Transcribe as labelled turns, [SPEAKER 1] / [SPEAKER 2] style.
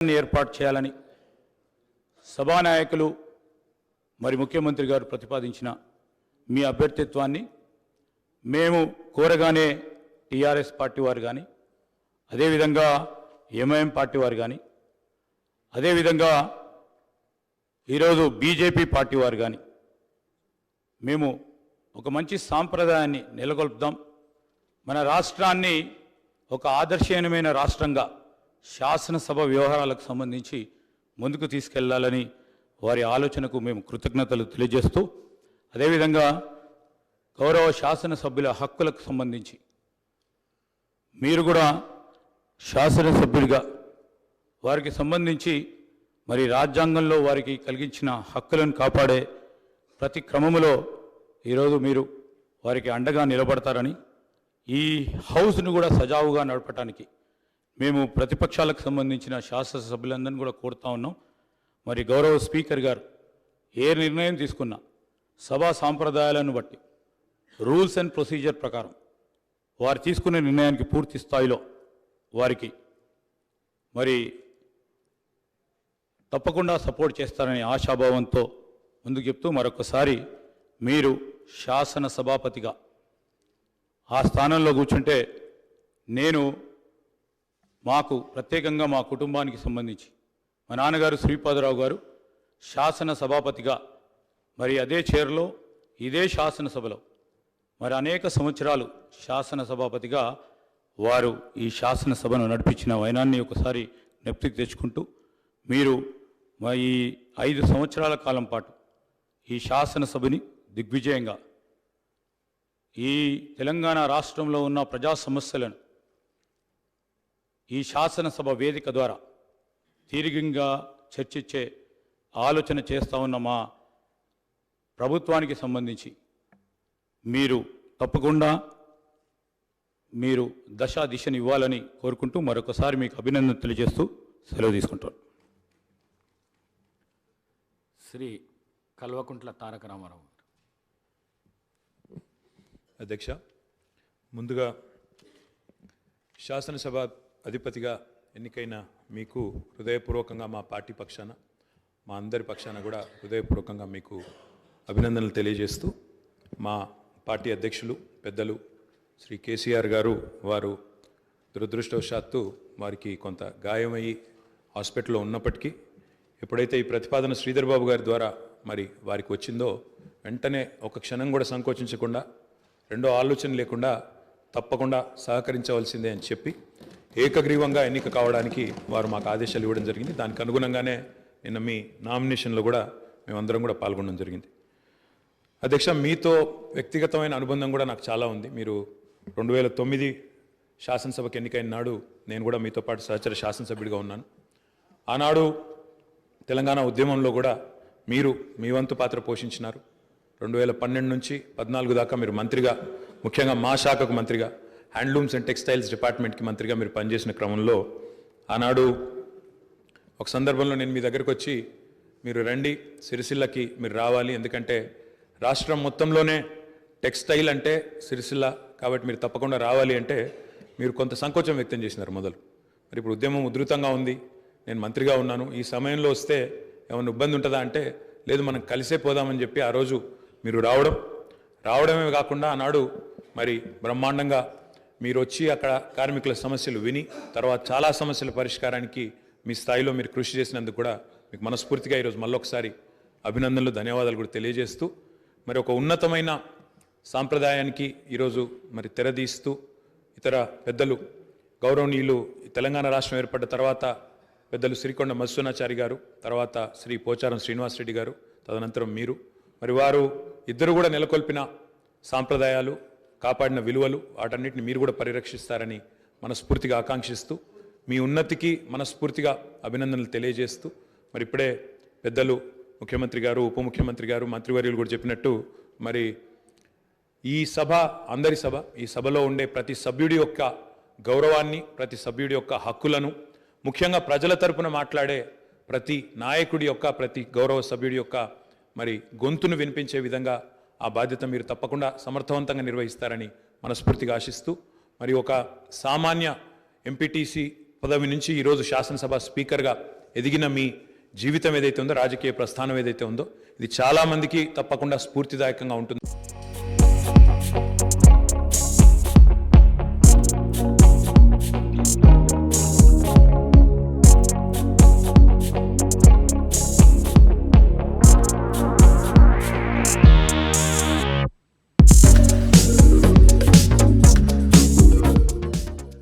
[SPEAKER 1] ఏర్పాటు చేయాలని సభానాయకులు మరి ముఖ్యమంత్రి గారు ప్రతిపాదించిన మీ అభ్యర్థిత్వాన్ని మేము కోరగానే టీఆర్ఎస్ పార్టీ వారు కానీ అదేవిధంగా ఎంఐఎం పార్టీ వారు కానీ అదేవిధంగా ఈరోజు బీజేపీ పార్టీ వారు కానీ మేము ఒక మంచి సాంప్రదాయాన్ని నెలకొల్పుదాం. మన రాష్ట్రాన్ని ఒక ఆదర్శనీయమైన రాష్ట్రంగా శాసనసభ వ్యవహారాలకు సంబంధించి ముందుకు తీసుకెళ్ళాలని వారి ఆలోచనకు మేము కృతజ్ఞతలు తెలియజేస్తూ అదేవిధంగా గౌరవ శాసనసభ్యుల హక్కులకు సంబంధించి మీరు కూడా శాసనసభ్యుడిగా వారికి సంబంధించి మరి రాజ్యాంగంలో వారికి కలిగించిన హక్కులను కాపాడే ప్రతి క్రమములో ఈరోజు మీరు వారికి అండగా నిలబడతారని ఈ హౌస్ను కూడా సజావుగా నడపటానికి మేము ప్రతిపక్షాలకు సంబంధించిన శాసనసభ్యులందరినీ కూడా కోరుతా ఉన్నాం. మరి గౌరవ స్పీకర్ గారు ఏ నిర్ణయం తీసుకున్నా సభా సాంప్రదాయాలను బట్టి రూల్స్ అండ్ ప్రొసీజర్ ప్రకారం వారు తీసుకునే నిర్ణయానికి పూర్తి స్థాయిలో వారికి మరి తప్పకుండా సపోర్ట్ చేస్తారనే ఆశాభావంతో ముందుకు చెప్తూ మరొకసారి మీరు శాసన సభాపతిగా ఆ స్థానంలో కూర్చుంటే నేను మాకు ప్రత్యేకంగా మా కుటుంబానికి సంబంధించి మా నాన్నగారు శ్రీపాదరావు గారు శాసన సభాపతిగా మరి అదే చైర్లో ఇదే శాసనసభలో మరి అనేక సంవత్సరాలు శాసన సభాపతిగా వారు ఈ శాసనసభను నడిపించిన వైనాన్ని ఒకసారి జ్ఞప్తికి తెచ్చుకుంటూ మీరు మా ఈ ఐదు సంవత్సరాల కాలం పాటు ఈ శాసనసభని దిగ్విజయంగా ఈ తెలంగాణ రాష్ట్రంలో ఉన్న ప్రజా సమస్యలను ఈ శాసనసభ వేదిక ద్వారా తీరికంగా చర్చించే ఆలోచన చేస్తూ ఉన్న మా ప్రభుత్వానికి సంబంధించి మీరు తప్పకుండా మీరు దశ దిశను ఇవ్వాలని కోరుకుంటూ మరొకసారి మీకు అభినందన తెలియజేస్తూ సెలవు తీసుకుంటాను
[SPEAKER 2] శ్రీ కల్వకుంట్ల తారక రామారావు గారు.
[SPEAKER 3] అధ్యక్ష ముందుగా శాసనసభ అధిపతిగా ఎన్నికైన మీకు హృదయపూర్వకంగా మా పార్టీ పక్షాన మా అందరి పక్షాన కూడా హృదయపూర్వకంగా మీకు అభినందనలు తెలియజేస్తూ మా పార్టీ అధ్యక్షులు పెద్దలు శ్రీ కేసీఆర్ గారు వారు దురదృష్టవశాత్తు వారికి కొంత గాయమయ్యి హాస్పిటల్లో ఉన్నప్పటికీ ఎప్పుడైతే ఈ ప్రతిపాదన శ్రీధర్ బాబు గారి ద్వారా మరి వారికి వచ్చిందో వెంటనే ఒక క్షణం కూడా సంకోచించకుండా రెండో ఆలోచన లేకుండా తప్పకుండా సహకరించవలసిందే అని చెప్పి ఏకగ్రీవంగా ఎన్నిక కావడానికి వారు మాకు ఆదేశాలు ఇవ్వడం జరిగింది. దానికి అనుగుణంగానే నిన్న మీ నామినేషన్లో కూడా మేమందరం కూడా పాల్గొనడం జరిగింది. అధ్యక్ష మీతో వ్యక్తిగతమైన అనుబంధం కూడా నాకు చాలా ఉంది. మీరు రెండు వేల తొమ్మిది శాసనసభకు ఎన్నికైన నాడు నేను కూడా మీతో పాటు సహచర శాసనసభ్యుడిగా ఉన్నాను. ఆనాడు తెలంగాణ ఉద్యమంలో కూడా మీరు మీ వంతు పాత్ర పోషించినారు. రెండు వేల పన్నెండు నుంచి పద్నాలుగు దాకా మీరు మంత్రిగా ముఖ్యంగా మా శాఖకు మంత్రిగా హ్యాండ్లూమ్స్ అండ్ టెక్స్టైల్స్ డిపార్ట్మెంట్కి మంత్రిగా మీరు పనిచేసిన క్రమంలో ఆనాడు ఒక సందర్భంలో నేను మీ దగ్గరకు వచ్చి మీరు రండి సిరిసిల్లకి మీరు రావాలి. ఎందుకంటే రాష్ట్రం మొత్తంలోనే టెక్స్టైల్ అంటే సిరిసిల్ల కాబట్టి మీరు తప్పకుండా రావాలి అంటే మీరు కొంత సంకోచం వ్యక్తం చేసినారు మొదలు. మరి ఇప్పుడు ఉద్యమం ఉధృతంగా ఉంది నేను మంత్రిగా ఉన్నాను. ఈ సమయంలో వస్తే ఏమైనా ఇబ్బంది ఉంటుందా అంటే లేదు మనం కలిసే పోదామని చెప్పి ఆ రోజు మీరు రావడం. రావడమే కాకుండా ఆనాడు మరి బ్రహ్మాండంగా మీరు వచ్చి అక్కడ కార్మికుల సమస్యలు విని తర్వాత చాలా సమస్యల పరిష్కారానికి మీ స్థాయిలో మీరు కృషి చేసినందుకు కూడా మీకు మనస్ఫూర్తిగా ఈరోజు మళ్ళొకసారి అభినందనలు ధన్యవాదాలు కూడా తెలియజేస్తూ మరి ఒక ఉన్నతమైన సాంప్రదాయానికి ఈరోజు మరి తెరదీస్తూ ఇతర పెద్దలు గౌరవనీయులు ఈ తెలంగాణ రాష్ట్రం ఏర్పడ్డ తర్వాత పెద్దలు శ్రీకొండ మత్స్యనాచారి గారు తర్వాత శ్రీ పోచారం శ్రీనివాసరెడ్డి గారు తదనంతరం మీరు. మరి వారు ఇద్దరు కూడా నెలకొల్పిన సాంప్రదాయాలు కాపాడిన విలువలు వాటన్నిటిని మీరు కూడా పరిరక్షిస్తారని మనస్ఫూర్తిగా ఆకాంక్షిస్తూ మీ ఉన్నతికి మనస్ఫూర్తిగా అభినందనలు తెలియజేస్తూ మరి ఇప్పుడే పెద్దలు ముఖ్యమంత్రి గారు ఉప ముఖ్యమంత్రి గారు మంత్రివర్యులు కూడా చెప్పినట్టు మరి ఈ సభ అందరి సభ ఈ సభలో ఉండే ప్రతి సభ్యుడి యొక్క గౌరవాన్ని ప్రతి సభ్యుడి యొక్క హక్కులను ముఖ్యంగా ప్రజల తరపున మాట్లాడే ప్రతి నాయకుడి యొక్క ప్రతి గౌరవ సభ్యుడి యొక్క మరి గొంతును వినిపించే విధంగా ఆ బాధ్యత మీరు తప్పకుండా సమర్థవంతంగా నిర్వహిస్తారని మనస్ఫూర్తిగా ఆశిస్తూ మరి ఒక సామాన్య ఎంపీటీసీ పదవి నుంచి ఈరోజు శాసనసభ స్పీకర్గా ఎదిగిన మీ జీవితం ఏదైతే ఉందో రాజకీయ ప్రస్థానం ఏదైతే ఉందో ఇది చాలామందికి తప్పకుండా స్ఫూర్తిదాయకంగా ఉంటుంది.